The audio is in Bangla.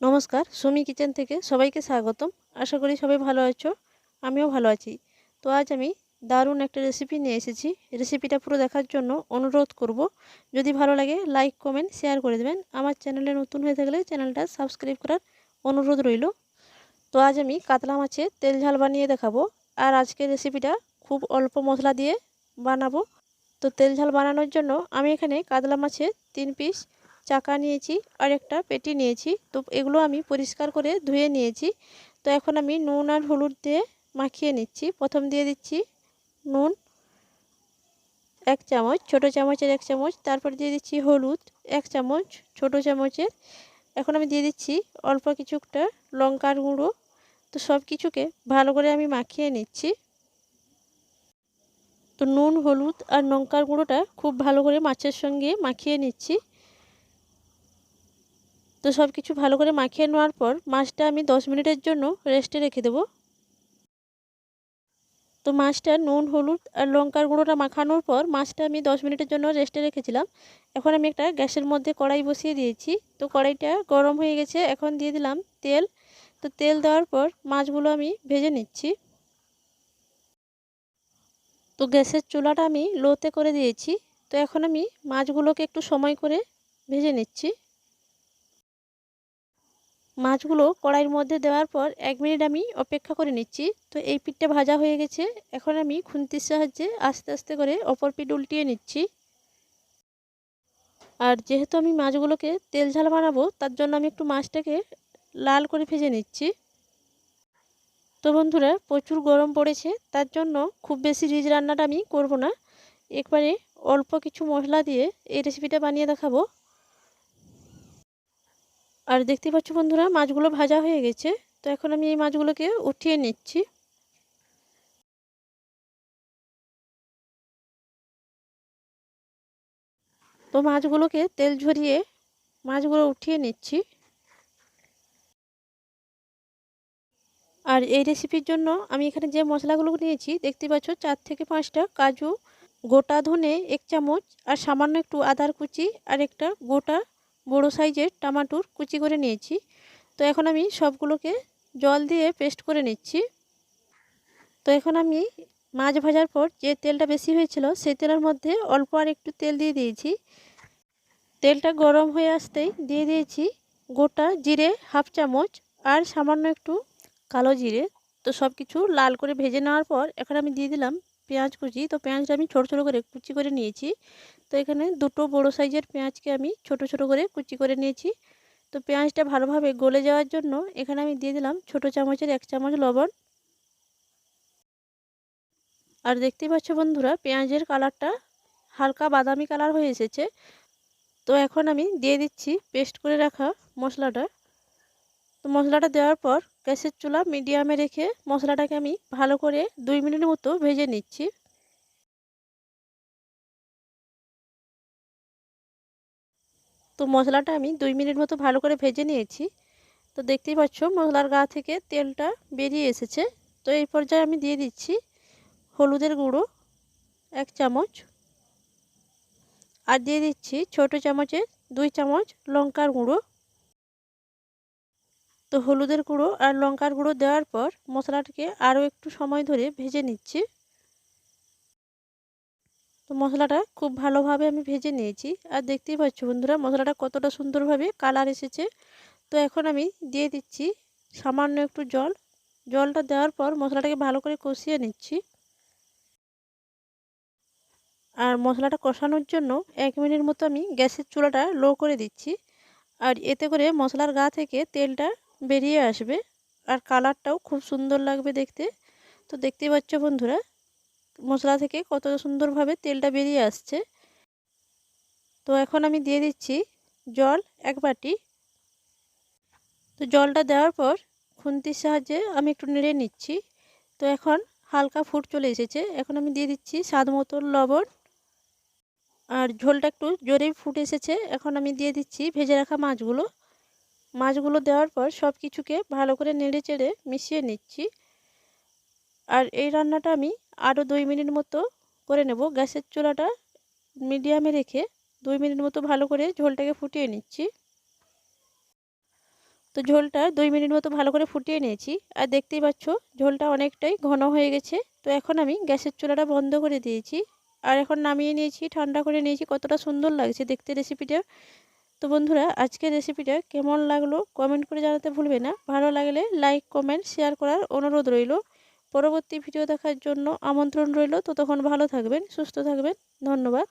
নমস্কার, সুমি কিচেন থেকে সবাইকে স্বাগতম। আশা করি সবাই ভালো আছো, আমিও ভালো আছি। তো আজ আমি দারুণ একটা রেসিপি নিয়ে এসেছি। রেসিপিটা পুরো দেখার জন্য অনুরোধ করব, যদি ভালো লাগে লাইক কমেন্ট শেয়ার করে দেবেন। আমার চ্যানেলে নতুন হয়ে থাকলে চ্যানেলটা সাবস্ক্রাইব করার অনুরোধ রইল। তো আজ আমি কাতলা মাছের তেল ঝাল বানিয়ে দেখাবো। আর আজকের রেসিপিটা খুব অল্প মশলা দিয়ে বানাবো। তো তেল ঝাল বানানোর জন্য আমি এখানে কাতলা মাছের তিন পিস চাকা নিয়েছি আর একটা পেটি নিয়েছি। তো এগুলো আমি পরিষ্কার করে ধুয়ে নিয়েছি। তো এখন আমি নুন আর হলুদ দিয়ে মাখিয়ে নিচ্ছি। প্রথম দিয়ে দিচ্ছি নুন, এক চামচ, ছোট চামচের এক চামচ। তারপর দিয়ে দিচ্ছি হলুদ, এক চামচ, ছোট চামচের। এখন আমি দিয়ে দিচ্ছি অল্প কিছুটা লঙ্কার গুঁড়ো। তো সব কিছুকে ভালো করে আমি মাখিয়ে নিচ্ছি। তো নুন, হলুদ আর লঙ্কার গুঁড়োটা খুব ভালো করে মাছের সঙ্গে মাখিয়ে নিচ্ছি। তো সব কিছু ভালো করে মাখিয়ে নেওয়ার পর মাছটা আমি দশ মিনিটের জন্য রেস্টে রেখে দেবো। তো মাছটা নুন, হলুদ আর লঙ্কার গুঁড়োটা মাখানোর পর মাছটা আমি দশ মিনিটের জন্য রেস্টে রেখেছিলাম। এখন আমি একটা গ্যাসের মধ্যে কড়াই বসিয়ে দিয়েছি। তো কড়াইটা গরম হয়ে গেছে, এখন দিয়ে দিলাম তেল। তো তেল দেওয়ার পর মাছগুলো আমি ভেজে নিচ্ছি। তো গ্যাসের চুলাটা আমি লোতে করে দিয়েছি। তো এখন আমি মাছগুলোকে একটু সময় করে ভেজে নিচ্ছি। মাছগুলো কড়াইয়ের মধ্যে দেওয়ার পর এক মিনিট আমি অপেক্ষা করে নিচ্ছি। তো এই পিঠটা ভাজা হয়ে গেছে। এখন আমি খুন্তির সাহায্যে আস্তে আস্তে করে অপর পিঠ উল্টিয়ে নিচ্ছি। আর যেহেতু আমি মাছগুলোকে তেল ঝাল বানাবো, তার জন্য আমি একটু মাছটাকে লাল করে ভেজে নিচ্ছি। তো বন্ধুরা, প্রচুর গরম পড়েছে, তার জন্য খুব বেশি রিচ রান্নাটা আমি করব না। একবারে অল্প কিছু মশলা দিয়ে এই রেসিপিটা বানিয়ে দেখাবো। আর দেখতে পাচ্ছ বন্ধুরা, মাছগুলো ভাজা হয়ে গেছে। তো এখন আমি এই মাছগুলোকে উঠিয়ে নিচ্ছি। তো মাছগুলোকে তেল ঝরিয়ে মাছগুলো উঠিয়ে নিচ্ছি। আর এই রেসিপির জন্য আমি এখানে যে মশলাগুলো নিয়েছি দেখতে পাচ্ছ চার থেকে পাঁচটা কাজু, গোটা ধনে এক চামচ, আর সামান্য একটু আদার কুচি, আর একটা গোটা বড় সাইজের টমাটোর কুচি করে নিয়েছি। তো এখন আমি সবগুলোকে জল দিয়ে পেস্ট করে নিচ্ছি। তো এখন আমি মাছ ভাজার পর যে তেলটা বেশি হয়েছিল, সেই তেলের মধ্যে অল্প আর একটু তেল দিয়ে দিয়েছি। তেলটা গরম হয়ে আসতেই দিয়ে দিয়েছি গোটা জিরে হাফ চামচ আর সামান্য একটু কালো জিরে। তো সব কিছু লাল করে ভেজে নেওয়ার পর এখন আমি দিয়ে দিলাম পেঁয়াজ কুচি। তো পেঁয়াজটা আমি ছোটো ছোটো করে কুচি করে নিয়েছি। তো এখানে দুটো বড় সাইজের পেঁয়াজকে আমি ছোট ছোট করে কুচি করে নিয়েছি। তো পেঁয়াজটা ভালোভাবে গলে যাওয়ার জন্য এখানে আমি দিয়ে দিলাম ছোট চামচের এক চামচ লবণ। আর দেখতেই পাচ্ছ বন্ধুরা, পেঁয়াজের কালারটা হালকা বাদামি কালার হয়ে এসেছে। তো এখন আমি দিয়ে দিচ্ছি পেস্ট করে রাখা মশলাটা। তো মশলাটা দেওয়ার পর গ্যাসের চুলা মিডিয়ামে রেখে মশলাটাকে আমি ভালো করে দুই মিনিট মতো ভেজে নিচ্ছি। তো মশলাটা আমি দুই মিনিট মতো ভালো করে ভেজে নিয়েছি। তো দেখতেই পাচ্ছ মশলার গা থেকে তেলটা বেরিয়ে এসেছে। তো এই পর্যায়ে আমি দিয়ে দিচ্ছি হলুদের গুঁড়ো, এক চামচ। আর দিয়ে দিচ্ছি ছোট চামচে দুই চামচ লঙ্কার গুঁড়ো। তো হলুদের গুঁড়ো আর লঙ্কার গুঁড়ো দেওয়ার পর মশলাটাকে আরও একটু সময় ধরে ভেজে নিচ্ছি। তো মশলাটা খুব ভালোভাবে আমি ভেজে নিয়েছি। আর দেখতেই পাচ্ছ বন্ধুরা, মশলাটা কতটা সুন্দরভাবে কালার এসেছে। তো এখন আমি দিয়ে দিচ্ছি সামান্য একটু জল। জলটা দেওয়ার পর মশলাটাকে ভালো করে কষিয়ে নিচ্ছি। আর মশলাটা কষানোর জন্য এক মিনিট মতো আমি গ্যাসের চুলাটা লো করে দিচ্ছি। আর এতে করে মশলার গা থেকে তেলটা বেরিয়ে আসবে। আর কালারটাও খুব সুন্দর লাগবে দেখতে। তো দেখতেই পাচ্ছ বন্ধুরা, মশলা থেকে কত সুন্দরভাবে তেলটা বেরিয়ে আসছে। তো এখন আমি দিয়ে দিচ্ছি জল এক বাটি। তো জলটা দেওয়ার পর খুন্তির সাহায্যে আমি একটু নেড়ে নিচ্ছি। তো এখন হালকা ফুট চলে এসেছে। এখন আমি দিয়ে দিচ্ছি স্বাদ মতো লবণ। আর ঝোলটা একটু জোরেই ফুটে এসেছে। এখন আমি দিয়ে দিচ্ছি ভেজে রাখা মাছগুলো। মাছগুলো দেওয়ার পর সব কিছুকে ভালো করে নেড়ে চেড়ে মিশিয়ে নিচ্ছি। আর এই রান্নাটা আমি আরও দুই মিনিট মতো করে নেব। গ্যাসের চুলাটা মিডিয়ামে রেখে দুই মিনিট মতো ভালো করে ঝোলটাকে ফুটিয়ে নিচ্ছি। তো ঝোলটা দুই মিনিট মতো ভালো করে ফুটিয়ে নিয়েছি। আর দেখতেই পাচ্ছ, ঝোলটা অনেকটাই ঘন হয়ে গেছে। তো এখন আমি গ্যাসের চুলাটা বন্ধ করে দিয়েছি। আর এখন নামিয়ে নিয়েছি, ঠান্ডা করে নিয়েছি। কতটা সুন্দর লাগছে দেখতে রেসিপিটা তো বন্ধুরা, আজকের রেসিপিটা কেমন লাগল কমেন্ট করে জানাতে ভুলবে না। ভালো লাগলে লাইক কমেন্ট শেয়ার করার অনুরোধ রইল। পরবর্তী ভিডিও দেখার জন্য আমন্ত্রণ রইল। তো তখন ভালো থাকবেন, সুস্থ থাকবেন। ধন্যবাদ।